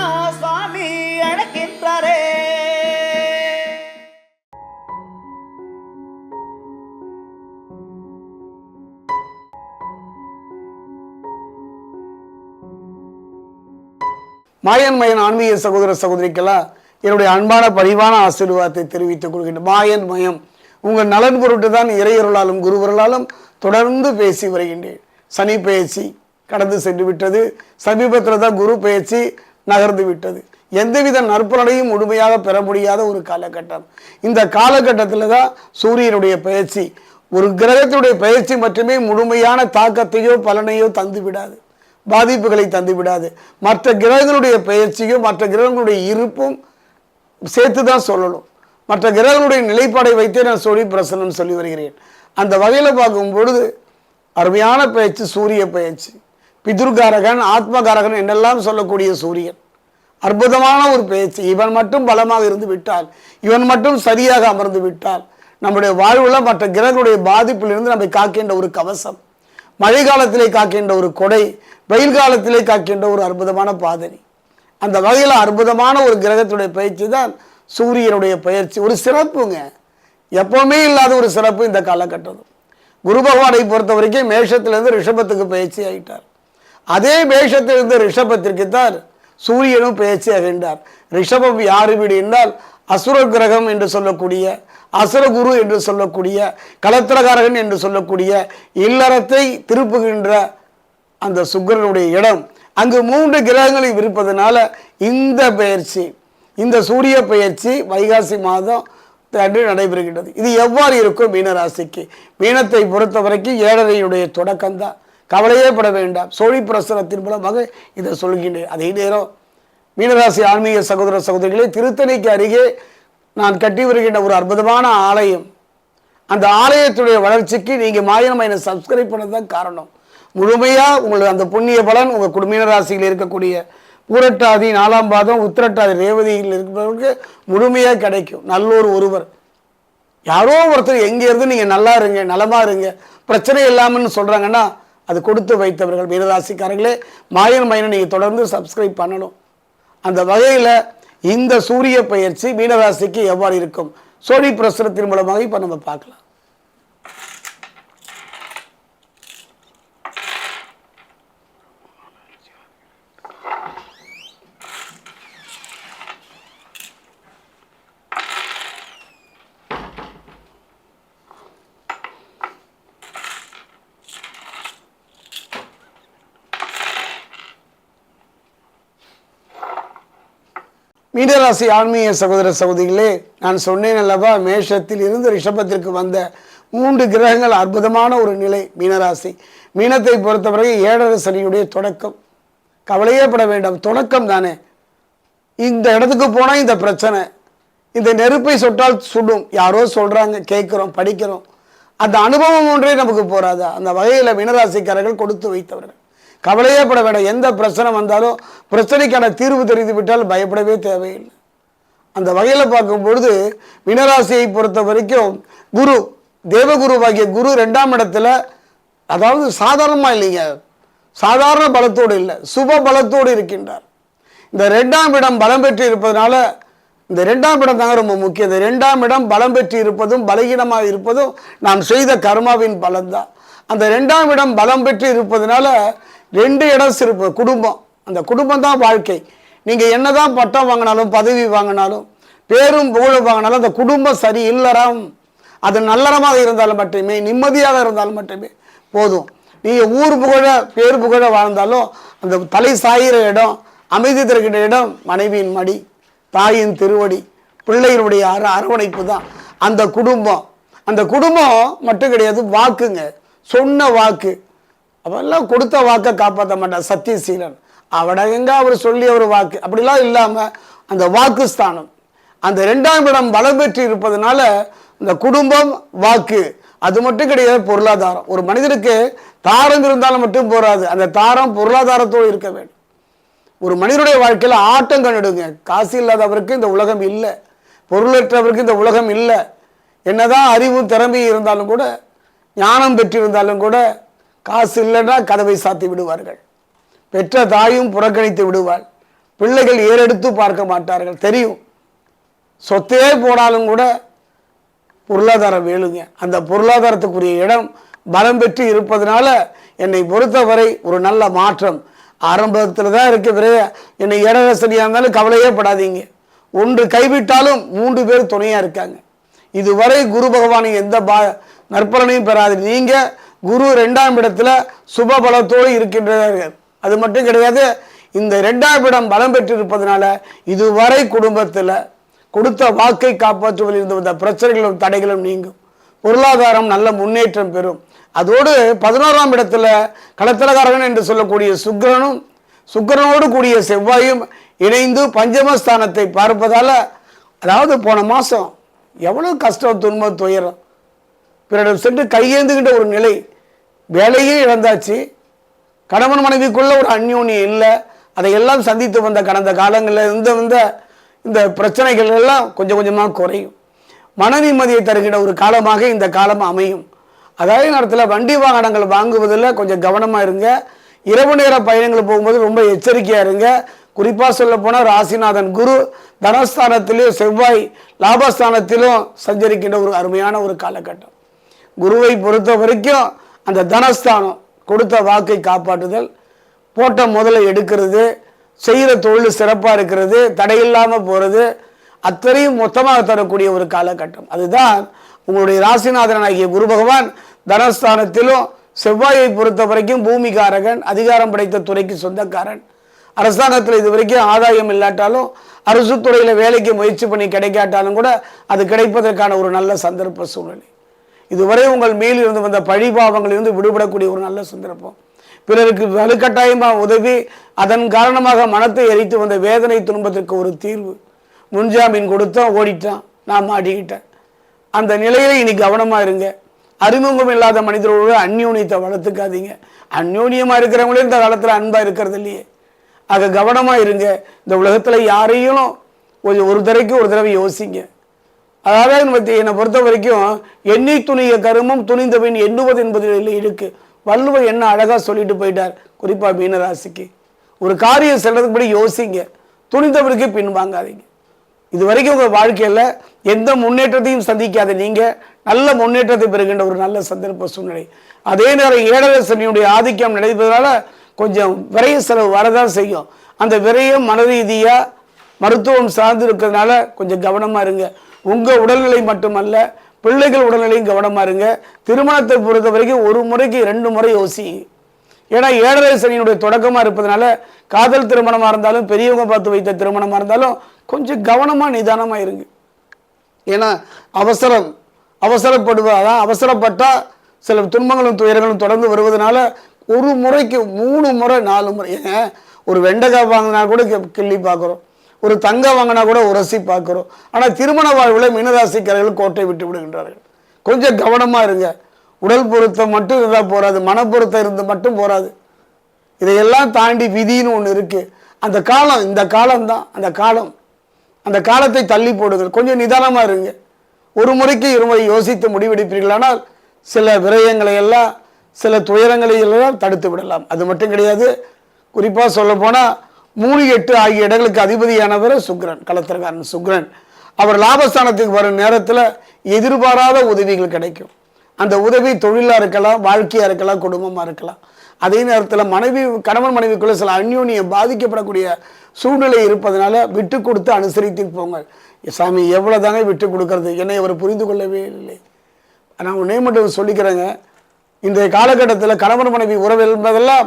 அண்ணா சுவாமி அழைக்கின்றாரே. மாயன் மயன் ஆன்மீக சகோதர சகோதரிக்கெல்லாம் என்னுடைய அன்பான பரிவான ஆசீர்வாதத்தை தெரிவித்துக் கொள்கின்றேன். மாயன் மயம் உங்கள் நலன் பொருட்டு தான் இறையருளாலும் குருவர்களாலும் தொடர்ந்து பேசி வருகின்றேன். சனி பயிற்சி கடந்து சென்று விட்டது சமீபத்தில் தான் குரு பயிற்சி நகர்ந்து விட்டது. எந்தவித நற்பலனையும் முழுமையாக பெற முடியாத ஒரு காலகட்டம். இந்த காலகட்டத்தில் தான் சூரியனுடைய பயிற்சி ஒரு கிரகத்தினுடைய பயிற்சி மட்டுமே முழுமையான தாக்கத்தையோ பலனையோ தந்து விடாது. பாதிப்புகளை தந்து விடாது. மற்ற கிரகங்களுடைய பயிற்சியும் மற்ற கிரகங்களுடைய இருப்பும் சேர்த்து தான் சொல்லணும். மற்ற கிரகங்களுடைய நிலைப்பாடை வைத்தே நான் சொல்லி பிரசனம் சொல்லி வருகிறேன். அந்த வகையில் பார்க்கும் பொழுது அருமையான பயிற்சி சூரிய பயிற்சி பிதுர்காரகன் ஆத்மகாரகன் என்றெல்லாம் சொல்லக்கூடிய சூரியன். அற்புதமான ஒரு பேச்சு. இவன் மட்டும் பலமாக இருந்து விட்டால் இவன் மட்டும் சரியாக அமர்ந்து விட்டால் நம்முடைய வாழ்வில் மற்ற கிரகங்களுடைய பாதிப்பிலிருந்து நம்மை காக்கின்ற ஒரு கவசம் மழை காலத்திலே காக்கின்ற ஒரு கொடை வெயில் காலத்திலே காக்கின்ற ஒரு அற்புதமான பாதனை அந்த வகையில் அற்புதமான ஒரு கிரகத்துடைய பயிற்சி தான் சூரியனுடைய பயிற்சி. ஒரு சிறப்புங்க. எப்பவுமே இல்லாத ஒரு சிறப்பு இந்த காலகட்டம் குரு பகவானை பொறுத்த வரைக்கும் மேஷத்திலிருந்து ரிஷபத்துக்கு பயிற்சி ஆகிட்டார் அதே மேஷத்திலிருந்து இருந்த ரிஷபத்திற்குத்தான் சூரியனும் பயிற்சி ஆகின்றார் ரிஷபம் யாரு வீடு என்றால் அசுர கிரகம் என்று சொல்லக்கூடிய அசுரகுரு என்று சொல்லக்கூடிய கலத்திரகாரகன் என்று சொல்லக்கூடிய இல்லறத்தை திருப்புகின்ற அந்த சுக்கரனுடைய இடம். அங்கு மூன்று கிரகங்களை இருப்பதனால இந்த பயிற்சி இந்த சூரிய பயிற்சி வைகாசி மாதம் அன்று நடைபெறுகின்றது. இது எவ்வாறு இருக்கும்? மீனராசிக்கு. மீனத்தை பொறுத்த வரைக்கும் ஏழரையுடைய தொடக்கம்தான். கவலையே பட வேண்டாம். சோழி பிரசனத்தின் மூலமாக இதை சொல்கின்றேன். அதே நேரம் மீனராசி ஆன்மீக சகோதர சகோதரிகளே திருத்தணிக்கு அருகே நான் கட்டி வருகின்ற ஒரு அற்புதமான ஆலயம். அந்த ஆலயத்துடைய வளர்ச்சிக்கு நீங்கள் மாயன என்னை சப்ஸ்கிரைப் பண்ணது தான் காரணம். முழுமையாக உங்களுக்கு அந்த புண்ணிய பலன் உங்கள் குடும்ப ராசியில் இருக்கக்கூடிய பூரட்டாதி நாலாம் பாதம் உத்திரட்டாதி ரேவதியில் இருக்கிறவர்களுக்கு முழுமையாக கிடைக்கும். நல்லோர் ஒருவர். யாரோ ஒருத்தர் எங்கேருந்து நீங்கள் நல்லா இருங்க நலமாக இருங்க பிரச்சனை இல்லாமல்னு சொல்கிறாங்கன்னா அது கொடுத்து வைத்தவர்கள் மீனராசிக்காரர்களே மாயன் மயனை நீங்கள் தொடர்ந்து சப்ஸ்கிரைப் பண்ணணும். அந்த வகையில் இந்த சூரிய பயிற்சி மீனராசிக்கு எவ்வாறு இருக்கும்? சோழி பிரசுரத்தின் மூலமாக இப்போ நம்ம பார்க்கலாம். மீனராசி ஆன்மீக சகோதர சகோதரிகளே நான் சொன்னேன் அல்லவா மேஷத்தில் இருந்து ரிஷபத்திற்கு வந்த மூன்று கிரகங்கள் அற்புதமான ஒரு நிலை மீனராசி. மீனத்தை பொறுத்தவரை ஏழரை சனியுடைய தொடக்கம். கவலையே பட வேண்டாம் தொடக்கம் தானே. இந்த இடத்துக்கு போனால் இந்த பிரச்சனை. இந்த நெருப்பை சொட்டால் சுடும். யாரோ சொல்கிறாங்க கேட்குறோம் படிக்கிறோம். அந்த அனுபவம் ஒன்றே நமக்கு போறாதா? அந்த வகையில் மீனராசிக்காரர்கள் கொடுத்து வைத்தவர்கள். கவலையே பட வேண்டாம். எந்த பிரச்சனை வந்தாலும் பிரச்சனைக்கான தீர்வு தெரிந்து விட்டால் பயப்படவே தேவையில்லை. அந்த வகையில் பார்க்கும் பொழுது மீனராசியை பொறுத்த வரைக்கும் குரு தேவகுருவாகிய குரு ரெண்டாம் இடத்துல அதாவது சாதாரணமாக இல்லைங்க. சாதாரண பலத்தோடு இல்லை. சுப பலத்தோடு இருக்கின்றார். இந்த ரெண்டாம் இடம் பலம் பெற்று இருப்பதனால இந்த ரெண்டாம் இடம் தாங்க ரொம்ப முக்கியம். இந்த ரெண்டாம் இடம் பலம் பெற்று இருப்பதும் பலகீனமாக இருப்பதும் நாம் செய்த கர்மாவின் பலன்தான் அந்த ரெண்டாம் இடம் பலம் பெற்று இருப்பதனால ரெண்டு இடம் சிறப்பு குடும்பம். அந்த குடும்பம் தான் வாழ்க்கை. நீங்கள் என்னதான் பட்டம் வாங்கினாலும் பதவி வாங்கினாலும் பேரும் புகழும் வாங்கினாலும் அந்த குடும்பம் சரி இல்லறம் அது நல்லறமாக இருந்தாலும் மட்டுமே நிம்மதியாக இருந்தாலும் மட்டுமே போதும். நீங்கள் ஊர் புகழ பேர் புகழ வாழ்ந்தாலும் அந்த தலை சாயிற இடம் அமைதி தருகின்ற இடம் மனைவியின் மடி தாயின் திருவடி பிள்ளைகளுடைய அர அரவணைப்பு தான் அந்த குடும்பம். அந்த குடும்பம் மட்டும் கிடையாது வாக்குங்க. சொன்ன வாக்கு. அவெல்லாம் கொடுத்த வாக்கை காப்பாற்ற மாட்டான் சத்தியசீலன். அவடகங்க அவர் சொல்லி ஒரு வாக்கு? அப்படிலாம் இல்லாமல் அந்த வாக்கு ஸ்தானம் அந்த ரெண்டாம் இடம் பலம் பெற்று இருப்பதனால இந்த குடும்பம் வாக்கு அது மட்டும் கிடையாது பொருளாதாரம். ஒரு மனிதனுக்கு தாரம் இருந்தாலும் மட்டும் போராது. அந்த தாரம் பொருளாதாரத்தோடு இருக்க வேண்டும். ஒரு மனிதனுடைய வாழ்க்கையில் ஆட்டம் கண்டுடுங்க காசு இல்லாதவருக்கு இந்த உலகம் இல்லை. பொருளற்றவருக்கு இந்த உலகம் இல்லை. என்னதான் அறிவும் திறமையும் இருந்தாலும் கூட ஞானம் பெற்றிருந்தாலும் கூட காசு இல்லைன்னா கதவை சாத்தி விடுவார்கள். பெற்ற தாயும் புறக்கணித்து விடுவாள். பிள்ளைகள் ஏறெடுத்து பார்க்க மாட்டார்கள். தெரியும். சொத்தே போனாலும் கூட பொருளாதாரம் வேணுங்க அந்த பொருளாதாரத்துக்குரிய இடம் பலம் பெற்று இருப்பதனால என்னை பொறுத்தவரை ஒரு நல்ல மாற்றம். ஆரம்பத்தில் தான் இருக்கு பிறகு என்னை இடவசதியாக இருந்தாலும் கவலையே படாதீங்க. ஒன்று கைவிட்டாலும் மூன்று பேர் துணையாக இருக்காங்க. இதுவரை குரு பகவானை எந்த பா நற்பலனையும் பெறாது. நீங்கள் குரு ரெண்டாம் இடத்துல சுப பலத்தோடு இருக்கின்றார்கள் அது மட்டும் கிடையாது இந்த ரெண்டாம் இடம் பலம் பெற்றிருப்பதனால இதுவரை குடும்பத்தில் கொடுத்த வாக்கை காப்பாற்றுவதில் இருந்து வந்த பிரச்சனைகளும் தடைகளும் நீங்கும். பொருளாதாரம் நல்ல முன்னேற்றம் பெறும். அதோடு பதினோராம் இடத்துல களத்திரகாரகன் என்று சொல்லக்கூடிய சுக்கரனும் சுக்கரனோடு கூடிய செவ்வாயும் இணைந்து பஞ்சமஸ்தானத்தை பார்ப்பதால் அதாவது போன மாதம் எவ்வளோ கஷ்டம் துன்பம் துயரம். பிறரிடம் சென்று கையேந்துகின்ற ஒரு நிலை வேலையே இழந்தாச்சு. கணவன் மனைவிக்குள்ள ஒரு அந்யோன்யம் இல்லை. அதையெல்லாம் சந்தித்து வந்த கடந்த காலங்களில் இருந்து வந்த இந்த பிரச்சனைகள் எல்லாம் கொஞ்சம் கொஞ்சமாக குறையும். மன நிம்மதியை தருகின்ற ஒரு காலமாக இந்த காலம் அமையும். அதே நேரத்தில் வண்டி வாகனங்கள் வாங்குவதில் கொஞ்சம் கவனமாக இருங்க. இரவு நேர பயணங்கள் போகும்போது ரொம்ப எச்சரிக்கையாக இருங்க. குறிப்பாக சொல்ல போனால் ராசிநாதன் குரு தனஸ்தானத்திலும் செவ்வாய் லாபஸ்தானத்திலும் சஞ்சரிக்கின்ற ஒரு அருமையான ஒரு காலகட்டம். குருவை பொறுத்த வரைக்கும் அந்த தனஸ்தானம் கொடுத்த வாக்கை காப்பாற்றுதல் போட்ட முதல்ல எடுக்கிறது செய்கிற தொழில் சிறப்பாக இருக்கிறது தடையில்லாமல் போகிறது அத்தனையும் மொத்தமாக தரக்கூடிய ஒரு காலகட்டம். அதுதான் உங்களுடைய ராசிநாதன் ஆகிய குரு பகவான் தனஸ்தானத்திலும் செவ்வாயை பொறுத்த வரைக்கும் பூமிகாரகன் அதிகாரம் படைத்த துறைக்கு சொந்தக்காரன். அரசாங்கத்தில் இது வரைக்கும் ஆதாயம் இல்லாட்டாலும் அரசு துறையில் வேலைக்கு முயற்சி பண்ணி கிடைக்காட்டாலும் கூட அது கிடைப்பதற்கான ஒரு நல்ல சந்தர்ப்ப சூழ்நிலை. இதுவரை உங்கள் மேலிருந்து வந்த பழிபாவங்களிலிருந்து விடுபடக்கூடிய ஒரு நல்ல சந்தர்ப்பம். பிறருக்கு வலுக்கட்டாயமாக உதவி அதன் காரணமாக மனத்தை எரித்து வந்த வேதனை துன்பத்திற்கு ஒரு தீர்வு. முன்ஜாமீன் கொடுத்தோம் ஓடிட்டான் நான் மாட்டிக்கிட்டேன். அந்த நிலையில இனி கவனமாக இருங்க. அறிமுகம் இல்லாத மனிதர்களோடு அந்யோன்யத்தை வளர்த்துக்காதீங்க. அந்யோன்யமாக இருக்கிறவங்களே இந்த காலத்தில் அன்பாக இருக்கிறது இல்லையே. ஆக கவனமாக இருங்க. இந்த உலகத்தில் யாரையும் கொஞ்சம் ஒரு தடவைக்கு ஒரு தடவை யோசிங்க. அதாவது என்னை என்னை பொறுத்த வரைக்கும் எண்ணி துணிய கருமம் துணிந்தபின் எண்ணுவது என்பதில் இருக்கு வள்ளுவர் என்ன அழகாக சொல்லிட்டு போயிட்டார் குறிப்பாக மீனராசிக்கு. ஒரு காரியம் செல்றதுக்கு யோசிங்க. துணிந்தவருக்கு பின் வாங்காதீங்க. இது வரைக்கும் உங்கள் வாழ்க்கையில் எந்த முன்னேற்றத்தையும் சந்திக்காத நீங்கள் நல்ல முன்னேற்றத்தை பெறுகின்ற ஒரு நல்ல சந்தர்ப்ப சூழ்நிலை. அதே நேரம் ஏழரை சனியுடைய ஆதிக்கம் நடைபெறதால கொஞ்சம் விரைய செலவு வரதான் செய்யும். அந்த விரையும் மன ரீதியாக மருத்துவம் சார்ந்து இருக்கிறதுனால கொஞ்சம் கவனமாக இருங்க. உங்கள் உடல்நிலை மட்டுமல்ல பிள்ளைகள் உடல்நிலையும் கவனமாக இருங்க. திருமணத்தை பொறுத்த வரைக்கும் ஒரு முறைக்கு ரெண்டு முறை யோசி ஏன்னா ஏழரை சனியினுடைய தொடக்கமாக இருப்பதனால காதல் திருமணமாக இருந்தாலும் பெரியவங்க பார்த்து வைத்த திருமணமாக இருந்தாலும் கொஞ்சம் கவனமாக நிதானமாக இருங்க. ஏன்னா அவசரம் அவசரப்படுவதான் அவசரப்பட்டால் சில துன்பங்களும் துயரங்களும் தொடர்ந்து வருவதனால ஒரு முறைக்கு மூணு முறை நாலு முறை. ஏங்க ஒரு வெண்டைக்காய் வாங்கினா கூட கி- கிள்ளி பார்க்குறோம். ஒரு தங்கம் வாங்கினா கூட உரசி பார்க்குறோம். ஆனால் திருமண வாழ்வில் மீனராசிக்காரர்கள் கோட்டை விட்டு விடுகின்றார்கள். கொஞ்சம் கவனமாக இருங்க. உடல் பொருத்தம் மட்டும் இருந்தால் போராது மனப்பொருத்தம் இருந்து மட்டும் போராது இதையெல்லாம் தாண்டி விதின்னு ஒன்று இருக்குது அந்த காலம் இந்த காலம்தான். அந்த காலம். அந்த காலத்தை தள்ளி போடுங்கள். கொஞ்சம் நிதானமாக இருங்க. ஒரு முறைக்கு இருமுறை யோசித்து முடிவெடுப்பீர்களானால் சில விரயங்களை எல்லாம் சில துயரங்களை எல்லாம் தடுத்து விடலாம். அது மட்டும் கிடையாது. குறிப்பாக சொல்ல போனால் மூணு எட்டு ஆகிய இடங்களுக்கு அதிபதியானவர் சுக்ரன் களத்திரக்காரன் சுக்ரன் அவர் லாபஸ்தானத்துக்கு வரும் நேரத்தில் எதிர்பாராத உதவிகள் கிடைக்கும். அந்த உதவி தொழிலாக இருக்கலாம் வாழ்க்கையாக இருக்கலாம் குடும்பமாக இருக்கலாம். அதே நேரத்தில் மனைவி கணவன் மனைவிக்குள்ளே சில அந்யோன்யம் பாதிக்கப்படக்கூடிய சூழ்நிலை இருப்பதனால விட்டு கொடுத்து அனுசரித்து போங்க சாமி எவ்வளோ தாங்க விட்டு கொடுக்கறது? என்னை அவர் புரிந்து கொள்ளவே இல்லை. நான் உன்னே மட்டும் சொல்லிக்கிறேங்க. இன்றைய காலகட்டத்தில் கணவன் மனைவி உறவு என்பதெல்லாம்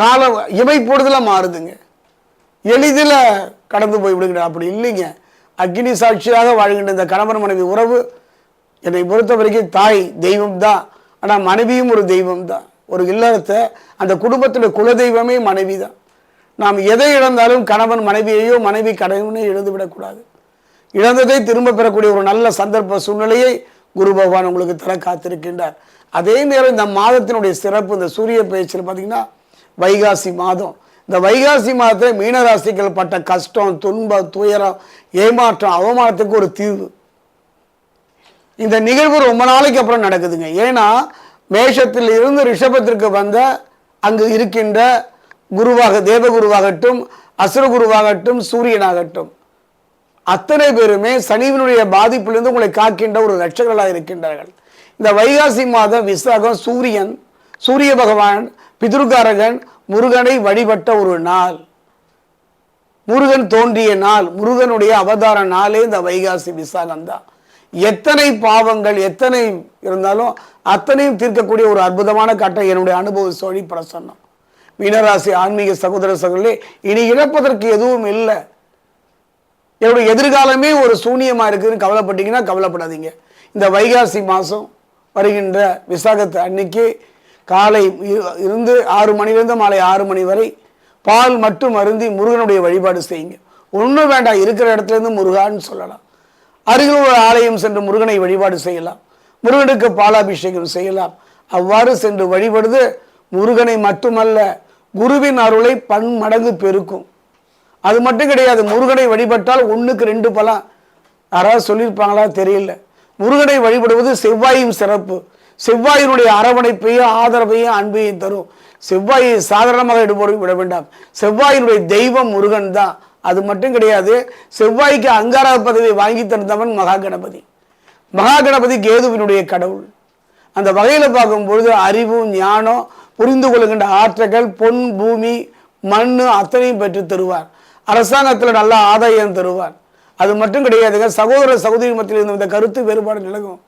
கால இமை போடுதலாக மாறுதுங்க. எளிதில் கடந்து போய் விடுகிற அப்படி இல்லைங்க. அக்னி சாட்சியாக வாழ்கின்ற இந்த கணவன் மனைவி உறவு என்னை பொறுத்த வரைக்கும் தாய் தெய்வம் தான் ஆனால் மனைவியும் ஒரு தெய்வம் தான் ஒரு இல்லறத்தை அந்த குடும்பத்துடைய குலதெய்வமே மனைவி தான் நாம் எதை இழந்தாலும் கணவன் மனைவியையோ மனைவி கணவனையோ இழந்துவிடக்கூடாது இழந்ததை திரும்ப பெறக்கூடிய ஒரு நல்ல சந்தர்ப்ப சூழ்நிலையை குரு பகவான் உங்களுக்கு தர காத்திருக்கின்றார். அதே நேரம் இந்த மாதத்தினுடைய சிறப்பு இந்த சூரிய பயிற்சியில் பார்த்தீங்கன்னா வைகாசி மாதம். இந்த வைகாசி மாதத்தில் மீனராசிகள் பட்ட கஷ்டம் துன்பம் துயரம் ஏமாற்றம் அவமானத்துக்கு ஒரு தீர்வு. இந்த நிகழ்வு ரொம்ப நாளைக்கு அப்புறம் நடக்குதுங்க. ஏன்னா மேஷத்தில் இருந்து ரிஷபத்திற்கு வந்த அங்கு இருக்கின்ற குருவாக தேவகுருவாகட்டும் அசுரகுருவாகட்டும் சூரியனாகட்டும் அத்தனை பேருமே சனிவினுடைய பாதிப்பிலிருந்து உங்களை காக்கின்ற ஒரு ரட்சகர்களாக இருக்கின்றார்கள். இந்த வைகாசி மாதம் விசாகம் சூரியன் சூரிய பகவான் பிதுர்காரகன் முருகனை வழிபட்ட ஒரு நாள். முருகன் தோன்றிய நாள் முருகனுடைய அவதார நாளே இந்த வைகாசி விசாகம் தான் எத்தனை பாவங்கள் எத்தனை இருந்தாலும் அத்தனையும் தீர்க்கக்கூடிய ஒரு அற்புதமான கட்டம் என்னுடைய அனுபவ சோழி பிரசன்னம். மீனராசி ஆன்மீக சகோதர சகோதரே இனி இழப்பதற்கு எதுவும் இல்லை. என்னுடைய எதிர்காலமே ஒரு சூனியமாக இருக்குதுன்னு கவலைப்பட்டீங்கன்னா கவலைப்படாதீங்க. இந்த வைகாசி மாதம் வருகின்ற விசாகத்தை அன்னைக்கு காலை இருந்து ஆறு மணிலேருந்து மாலை ஆறு மணி வரை பால் மட்டும் அருந்தி முருகனுடைய வழிபாடு செய்யுங்க. ஒன்றும் வேண்டாம் இருக்கிற இடத்துல இருந்து முருகான்னு சொல்லலாம். அருகில் ஒரு ஆலயம் சென்று முருகனை வழிபாடு செய்யலாம். முருகனுக்கு பாலாபிஷேகம் செய்யலாம். அவ்வாறு சென்று வழிபடுது முருகனை மட்டுமல்ல குருவின் அருளை பன்மடங்கு பெருக்கும். அது மட்டும் கிடையாது முருகனை வழிபட்டால் ஒன்றுக்கு ரெண்டு பலம் யாராவது சொல்லியிருப்பாங்களா? தெரியல. முருகனை வழிபடுவது செவ்வாயும் சிறப்பு. செவ்வாயினுடைய அரவணைப்பையும் ஆதரவையும் அன்பையும் தரும். செவ்வாயை சாதாரணமாக எடுப்பவர்கள் விட வேண்டாம். செவ்வாயினுடைய தெய்வம் முருகன் தான். அது மட்டும் கிடையாது செவ்வாய்க்கு அங்கார பதவி வாங்கி தந்தவன் மகா கணபதி மகா கணபதி கேதுவினுடைய கடவுள். அந்த வகையில் பார்க்கும்பொழுது அறிவு ஞானம் புரிந்து கொள்கின்ற ஆற்றல்கள் பொன் பூமி மண் அத்தனையும் பெற்று தருவார். அரசாங்கத்தில் நல்ல ஆதாயம் தருவார். அது மட்டும் கிடையாதுங்க சகோதர சகோதரி மத்தியில் இருந்த கருத்து வேறுபாடு நிலவும்.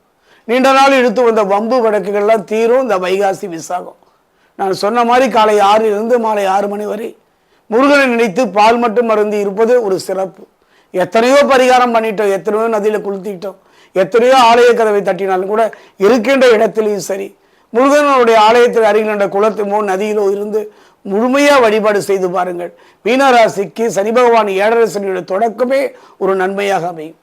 நீண்ட நாள் இழுத்து வந்த வம்பு வழக்குகள்லாம் தீரும் இந்த வைகாசி விசாகம். நான் சொன்ன மாதிரி காலை ஆறிலிருந்து மாலை ஆறு மணி வரை முருகனை நினைத்து பால் மட்டும் மருந்து இருப்பது ஒரு சிறப்பு. எத்தனையோ பரிகாரம் பண்ணிட்டோம் எத்தனையோ நதியில் குளித்திட்டோம் எத்தனையோ ஆலய கதவை தட்டினாலும் கூட இருக்கின்ற இடத்திலையும் சரி. முருகனுடைய ஆலயத்தில் அருகில் என்ற குளத்துமோ நதியிலோ இருந்து முழுமையாக வழிபாடு செய்து பாருங்கள். மீனராசிக்கு சனி பகவான் ஏழரை தொடக்கமே ஒரு நன்மையாக அமையும்.